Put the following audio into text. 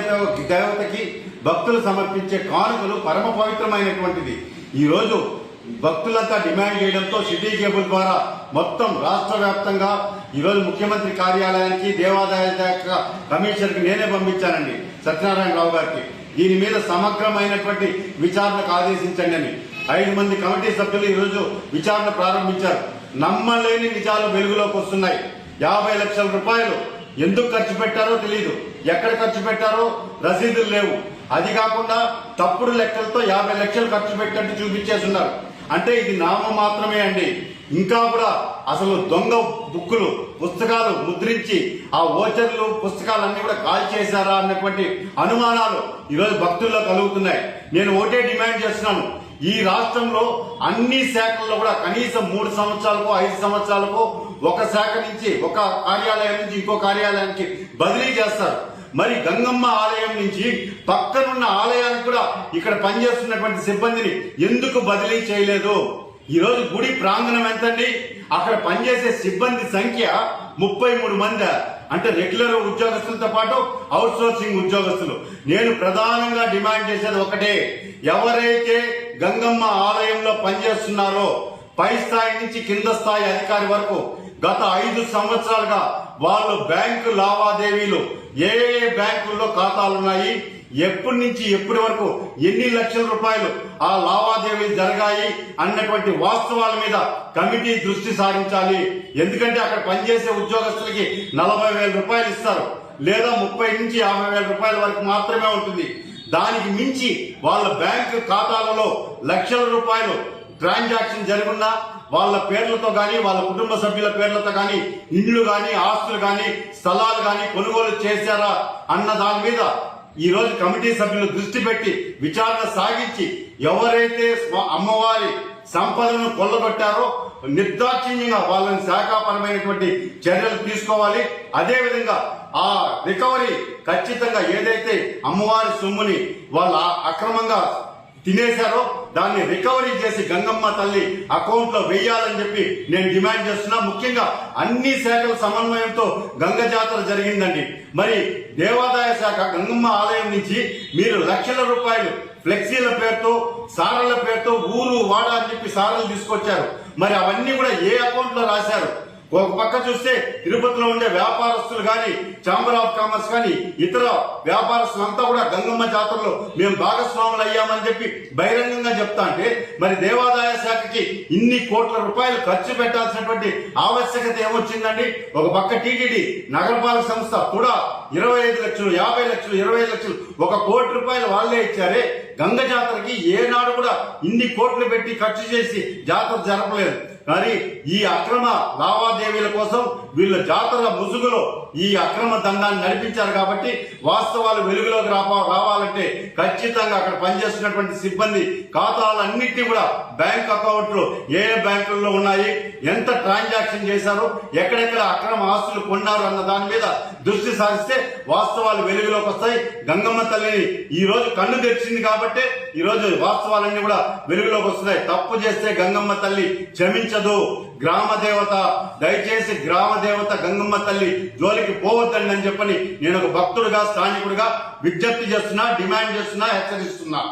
దేవతకి భక్తులు సమర్పించే కానుకలు పరమ పవిత్రమైనటువంటిది. ఈరోజు భక్తులంతా డిమాండ్ చేయడంతో సిటీ కేబుల్ ద్వారా మొత్తం రాష్ట్ర వ్యాప్తంగా ఈరోజు ముఖ్యమంత్రి కార్యాలయానికి దేవాదాయ శాఖ కమిషనర్కి నేనే పంపించానండి సత్యనారాయణరావు గారికి. దీని మీద సమగ్రమైనటువంటి విచారణకు ఆదేశించండి అని. ఐదు మంది కమిటీ సభ్యులు ఈరోజు విచారణ ప్రారంభించారు. నమ్మలేని నిజాలు వెలుగులోకి వస్తున్నాయి. యాభై లక్షల రూపాయలు ఎందుకు ఖర్చు పెట్టారో తెలియదు ఎక్కడ ఖర్చు పెట్టారో రసీదులు లేవు. అది కాకుండా తప్పుడు లెక్కలతో యాభై లక్షలు ఖర్చు పెట్టినట్టు చూపించేస్తున్నారు. అంటే ఇది నామం మాత్రమే అండి. ఇంకా కూడా అసలు దొంగ బుక్కులు పుస్తకాలు ముద్రించి ఆ ఓచర్లు పుస్తకాలన్నీ కూడా కాల్ చేశారా అన్నటువంటి అనుమానాలు ఈరోజు భక్తుల్లో కలుగుతున్నాయి. నేను ఒకటే డిమాండ్ చేస్తున్నాను. ఈ రాష్ట్రంలో అన్ని శాఖల్లో కూడా కనీసం మూడు సంవత్సరాలకు ఐదు సంవత్సరాలకు ఒక శాఖ నుంచి ఒక కార్యాలయం నుంచి ఇంకో కార్యాలయానికి బదిలీ చేస్తారు. మరి గంగమ్మ ఆలయం నుంచి పక్కనున్న ఆలయానికి కూడా ఇక్కడ పనిచేస్తున్నటువంటి సిబ్బందిని ఎందుకు బదిలీ చేయలేదు? ఈరోజు గుడి ప్రాంగణం ఎంతండి? అక్కడ పనిచేసే సిబ్బంది సంఖ్య ముప్పై మూడు మంది. అంటే రెగ్యులర్ ఉద్యోగస్తులతో పాటు అవుట్ సోర్సింగ్ ఉద్యోగస్తులు. నేను ప్రధానంగా డిమాండ్ చేసేది ఒకటే. ఎవరైతే గంగమ్మ ఆలయంలో పనిచేస్తున్నారో పై స్థాయి నుంచి కింద స్థాయి అధికారి వరకు గత ఐదు సంవత్సరాలుగా వాళ్ళు బ్యాంకు లావాదేవీలు ఏ ఏ బ్యాంకుల్లో ఖాతాలున్నాయి ఎప్పటి నుంచి ఎప్పటి వరకు ఎన్ని లక్షల రూపాయలు ఆ లావాదేవీలు జరిగాయి అన్నటువంటి వాస్తవాల మీద కమిటీ దృష్టి సారించాలి. ఎందుకంటే అక్కడ పనిచేసే ఉద్యోగస్తులకి నలభై వేల రూపాయలు ఇస్తారు. లేదా ముప్పై నుంచి యాభై వేల రూపాయల వరకు మాత్రమే ఉంటుంది. దానికి మించి వాళ్ళ బ్యాంకు ఖాతాలలో లక్షల రూపాయలు ట్రాన్సాక్షన్ జరుగున్నా వాళ్ళ పేర్లతో కానీ వాళ్ళ కుటుంబ సభ్యుల పేర్లతో కానీ ఇండ్లు కానీ ఆస్తులు కానీ స్థలాలు కానీ కొనుగోలు చేశారా అన్న దాని మీద ఈ రోజు కమిటీ సభ్యులు దృష్టి పెట్టి విచారణ సాగించి ఎవరైతే అమ్మవారి సంపదను కొల్లగొట్టారో నిర్దాక్షిణ్యంగా వాళ్ళని శాఖాపరమైనటువంటి చర్యలు తీసుకోవాలి. అదే విధంగా ఆ రికవరీ ఖచ్చితంగా ఏదైతే అమ్మవారి సొమ్ముని వాళ్ళ అక్రమంగా తినేశారో దాన్ని రికవరీ చేసి గంగమ్మ తల్లి అకౌంట్లో వెయ్యాలని చెప్పి నేను డిమాండ్ చేస్తున్నా. ముఖ్యంగా అన్ని శాఖల సమన్వయంతో గంగ జాతర జరిగిందండి. మరి దేవాదాయ శాఖ గంగమ్మ ఆలయం నుంచి మీరు లక్షల రూపాయలు ఫ్లెక్సీల పేరుతో సారల పేరుతో ఊరు వాడ అని చెప్పి సారలు తీసుకొచ్చారు. మరి అవన్నీ కూడా ఏ అకౌంట్లో రాశారు? ఒక పక్క చూస్తే తిరుపతిలో ఉండే వ్యాపారస్తులు గాని ఛాంబర్ ఆఫ్ కామర్స్ గాని ఇతర వ్యాపారస్తులు అంతా కూడా గంగమ్మ జాతరలో మేము భాగస్వాములు అయ్యామని చెప్పి బహిరంగంగా చెప్తా అంటే మరి దేవాదాయ శాఖకి ఇన్ని కోట్ల రూపాయలు ఖర్చు పెట్టాల్సినటువంటి ఆవశ్యకత ఏమొచ్చిందండి? ఒక పక్క టీటీడీ నగరపాలక సంస్థ కూడా ఇరవై ఐదు లక్షలు యాభై లక్షలు ఇరవై ఐదు లక్షలు ఒక కోటి రూపాయలు వాళ్ళే ఇచ్చారే. గంగ జాతరకి ఏనాడు కూడా ఇన్ని కోట్లు పెట్టి ఖర్చు చేసి జాతర జరపలేదు. కానీ ఈ అక్రమ లావాదేవీల కోసం వీళ్ళ జాతర ముసుగులో ఈ అక్రమ దండాన్ని నడిపించారు కాబట్టి వాస్తవాలు వెలుగులోకి రావా రావాలంటే ఖచ్చితంగా అక్కడ పనిచేస్తున్నటువంటి సిబ్బంది ఖాతాలన్నింటినీ కూడా బ్యాంక్ అకౌంట్లు ఏ ఏ బ్యాంకుల్లో ఉన్నాయి ఎంత ట్రాన్సాక్షన్ చేశారు ఎక్కడెక్కడ అక్రమ ఆస్తులు కొన్నారు అన్న దాని మీద దృష్టి సారిస్తే వాస్తవాలు వెలుగులోకి వస్తాయి. గంగమ్మ తల్లిని ఈ రోజు కన్ను తెరిచింది కాబట్టి ఈ రోజు వాస్తవాలన్నీ కూడా వెలుగులోకి వస్తున్నాయి. తప్పు చేస్తే గంగమ్మ తల్లి క్షమించదు. గ్రామ దేవత దయచేసి గ్రామ దేవత గంగమ్మ తల్లి జోలికి పోవద్దండి అని చెప్పని నేను ఒక భక్తుడుగా స్థానికుడిగా విజ్ఞప్తి చేస్తున్నా డిమాండ్ చేస్తున్నా హెచ్చరిస్తున్నా.